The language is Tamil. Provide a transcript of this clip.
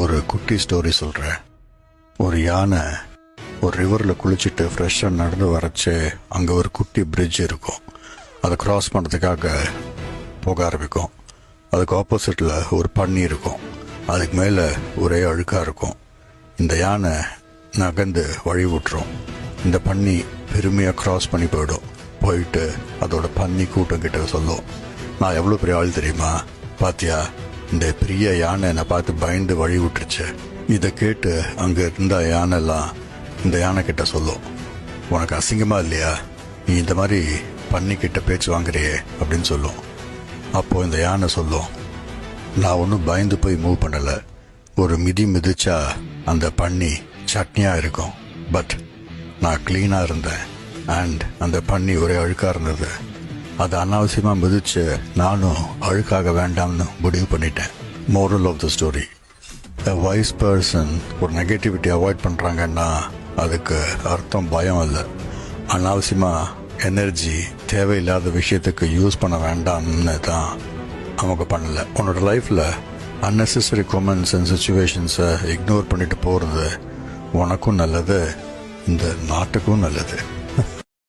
ஒரு குட்டி ஸ்டோரி சொல்கிறேன் ஒரு யானை ஒரு ரிவரில் குளிச்சுட்டு ஃப்ரெஷ்ஷாக நடந்து வரைச்சி அங்கே ஒரு குட்டி பிரிட்ஜ் இருக்கும். அதை க்ராஸ் பண்ணுறதுக்காக போக ஆரம்பிக்கும். அதுக்கு ஆப்போசிட்டில் ஒரு பன்னி இருக்கும். அதுக்கு மேலே ஒரே அழுக்காக இருக்கும். இந்த யானை நகர்ந்து வழி விட்டுரும். இந்த பன்னி பெருமையாக க்ராஸ் பண்ணி போயிடும். போயிட்டு அதோட பன்னி கூட்டம் கிட்ட சொல்லும். நான் எவ்வளோ பெரிய ஆள் தெரியுமா? பாத்தியா? இந்த பெரிய யானை என்னை பார்த்து பயந்து வழி விட்டுருச்சு. இதை கேட்டு அங்கே இருந்த யானைலாம் இந்த யானை கிட்ட சொல்லும் உனக்கு அசிங்கமா இல்லையா? நீ இந்த மாதிரி பண்ணிக்கிட்ட பேச்சு வாங்குறியே அப்படின்னு சொல்லும் அப்போது இந்த யானை சொல்லும் நான் ஒன்றும் பயந்து போய் மூவ் பண்ணலை. ஒரு மிதி மிதிச்சா அந்த பன்னி சட்னியாக இருக்கும். பட் நான் க்ளீனாக இருந்தேன். அண்ட் அந்த பன்னி ஒரே அழுக்காக இருந்தது. அதை அனாவசியமாக மிதிச்சு நானும் அழுக்காக வேண்டாம்னு முடிவு பண்ணிட்டேன். Moral of the story a wise person ஒரு நெகட்டிவிட்டி அவாய்ட் பண்ணுறாங்கன்னா அதுக்கு அர்த்தம் பயம் இல்லை. அனாவசியமாக எனர்ஜி தேவையில்லாத விஷயத்துக்கு யூஸ் பண்ண வேண்டாம்னு தான் அவங்க பண்ணலை. உன்னோட லைஃப்பில் அன்னெசரி கொமெண்ட்ஸ் அண்ட் சுச்சுவேஷன்ஸை இக்னோர் பண்ணிட்டு போகிறது உனக்கும் நல்லது இந்த நாட்டுக்கும் நல்லது.